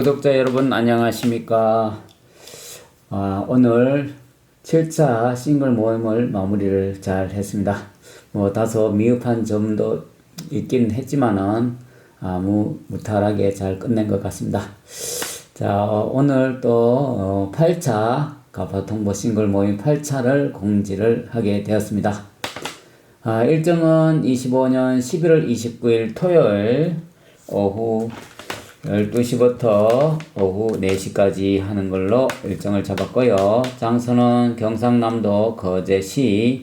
구독자 여러분 안녕하십니까? 아, 오늘 7차 싱글 모임을 마무리를 잘 했습니다. 뭐 다소 미흡한 점도 있긴 했지만은 아무 무탈하게 잘 끝낸 것 같습니다. 자 어, 오늘 또 어, 8차 가파통보 싱글 모임 8차를 공지를 하게 되었습니다. 아, 일정은 25년 11월 29일 토요일 오후 12시부터 오후 4시까지 하는 걸로 일정을 잡았고요. 장소는 경상남도 거제시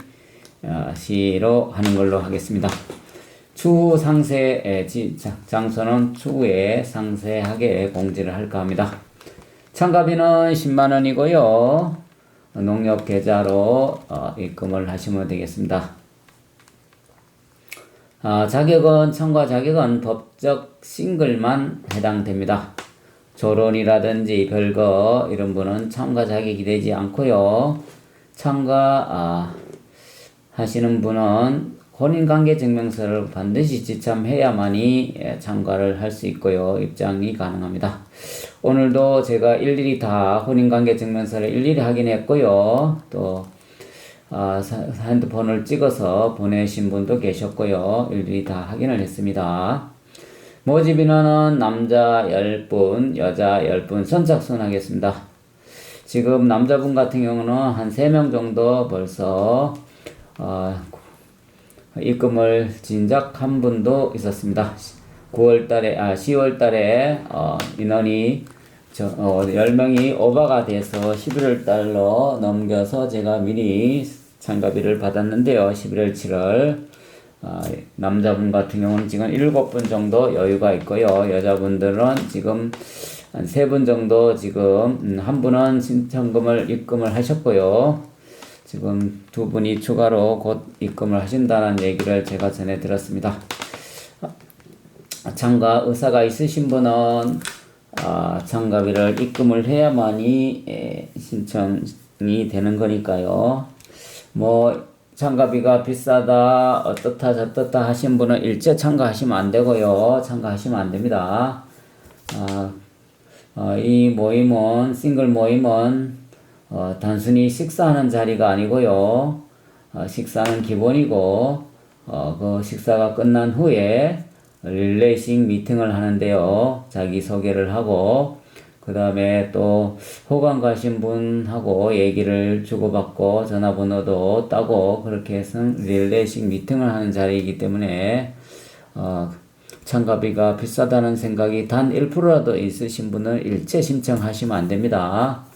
어, 시로 하는 걸로 하겠습니다. 추후 상세 장소는 추후에 상세하게 공지를 할까 합니다. 참가비는 10만 원이고요. 농협 계좌로 어, 입금을 하시면 되겠습니다. 아, 자격은 참가 자격은 법적 싱글만 해당됩니다. 조론이라든지 별거 이런 분은 참가 자격이 되지 않고요. 참가 아, 하시는 분은 혼인관계 증명서를 반드시 지참해야만이 예, 참가를 할 수 있고요. 입장이 가능합니다. 오늘도 제가 일일이 다 혼인관계 증명서를 일일이 확인했고요. 또 아, 사- 핸드폰을 찍어서 보내신 분도 계셨고요. 일일이 다 확인을 했습니다. 모집 인원은 남자 10분, 여자 10분 선착순 하겠습니다. 지금 남자분 같은 경우는 한 3명 정도 벌써 어, 입금을 진작한 분도 있었습니다. 9월 달에, 아, 10월 달에, 어, 인원이, 저, 어, 10명이 오버가 돼서 11월 달로 넘겨서 제가 미리 참가비를 받았는데요. 11월 7월. 아, 남자분 같은 경우는 지금 7분 정도 여유가 있고요. 여자분들은 지금 한 3분 정도 지금, 음, 한 분은 신청금을 입금을 하셨고요. 지금 두 분이 추가로 곧 입금을 하신다는 얘기를 제가 전해 들었습니다. 참가 의사가 있으신 분은 아, 참가비를 입금을 해야만이 에, 신청이 되는 거니까요. 뭐 참가비가 비싸다 어떻다 저떻다 하신 분은 일제 참가하시면 안 되고요. 참가하시면 안 됩니다. 아, 어, 이 모임은 싱글 모임은 어, 단순히 식사하는 자리가 아니고요. 어, 식사는 기본이고 어, 그 식사가 끝난 후에 릴레이싱 미팅을 하는데요. 자기 소개를 하고 그 다음에 또 호감 가신 분하고 얘기를 주고받고 전화번호도 따고 그렇게 해서 릴레이싱 미팅을 하는 자리이기 때문에 어, 참가비가 비싸다는 생각이 단 1%라도 있으신 분은 일체 신청하시면 안 됩니다.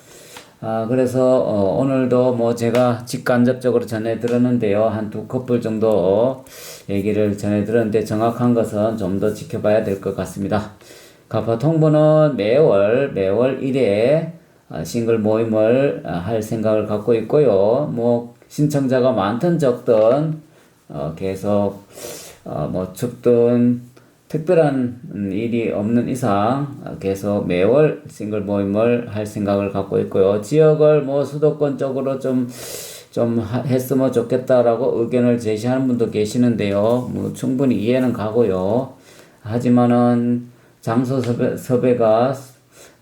아, 그래서 어, 오늘도 뭐 제가 직간접적으로 전해 들었는데요. 한 두 커플 정도 얘기를 전해 들었는데 정확한 것은 좀 더 지켜봐야 될 것 같습니다. 가파 통보는 매월 매월 1회 아, 싱글 모임을 아, 할 생각을 갖고 있고요. 뭐 신청자가 많든 적든 어, 계속 어, 뭐 춥든 특별한 음, 일이 없는 이상 어, 계속 매월 싱글 모임을 할 생각을 갖고 있고요. 지역을 뭐 수도권 쪽으로 좀, 좀 하- 했으면 좋겠다라고 의견을 제시하는 분도 계시는데요. 뭐 충분히 이해는 가고요. 하지만은 장소 섭외, 섭외가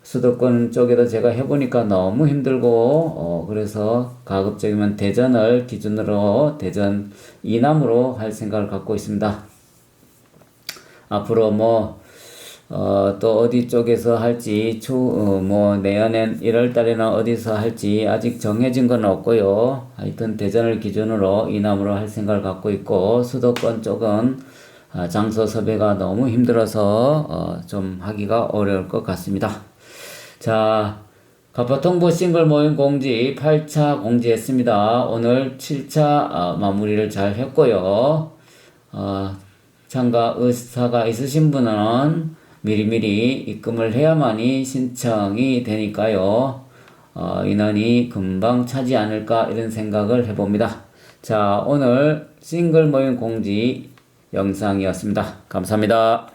수도권 쪽에도 제가 해보니까 너무 힘들고, 어, 그래서 가급적이면 대전을 기준으로 대전 이남으로 할 생각을 갖고 있습니다. 앞으로 뭐, 어, 또 어디 쪽에서 할지, 추, 어, 뭐, 내년엔 1월 달에는 어디서 할지 아직 정해진 건 없고요. 하여튼 대전을 기준으로 이남으로 할 생각을 갖고 있고, 수도권 쪽은 아, 장소 섭외가 너무 힘들어서, 어, 좀 하기가 어려울 것 같습니다. 자, 가파통보 싱글 모임 공지 8차 공지했습니다. 오늘 7차 어, 마무리를 잘 했고요. 어, 참가 의사가 있으신 분은 미리미리 입금을 해야만이 신청이 되니까요. 어, 인원이 금방 차지 않을까 이런 생각을 해봅니다. 자, 오늘 싱글 모임 공지 영상이었습니다. 감사합니다.